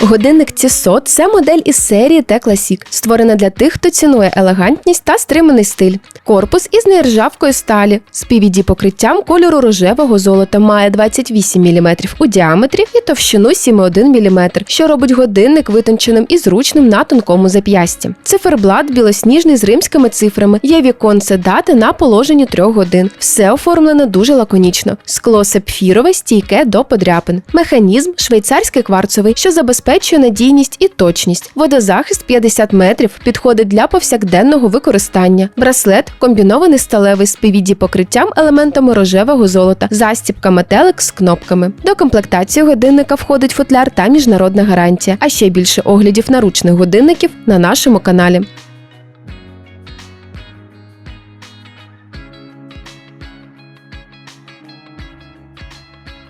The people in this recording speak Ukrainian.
Годинник Tissot – це модель із серії T-Classic, створена для тих, хто цінує елегантність та стриманий стиль. Корпус із нержавкою сталі з PVD покриттям кольору рожевого золота має 28 мм у діаметрі і товщину 7,1 мм, що робить годинник витонченим і зручним на тонкому зап'ясті. Циферблат білосніжний з римськими цифрами. Є віконце дати на положенні 3 годин. Все оформлено дуже лаконічно. Скло сапфірове, стійке до подряпин. Механізм швейцарський кварцовий, що забезпечує надійність і точність. Водозахист 50 метрів підходить для повсякденного використання. Браслет комбінований сталевий з PVD покриттям елементами рожевого золота, застібка метелик з кнопками. До комплектації годинника входить футляр та міжнародна гарантія. А ще більше оглядів наручних годинників на нашому каналі.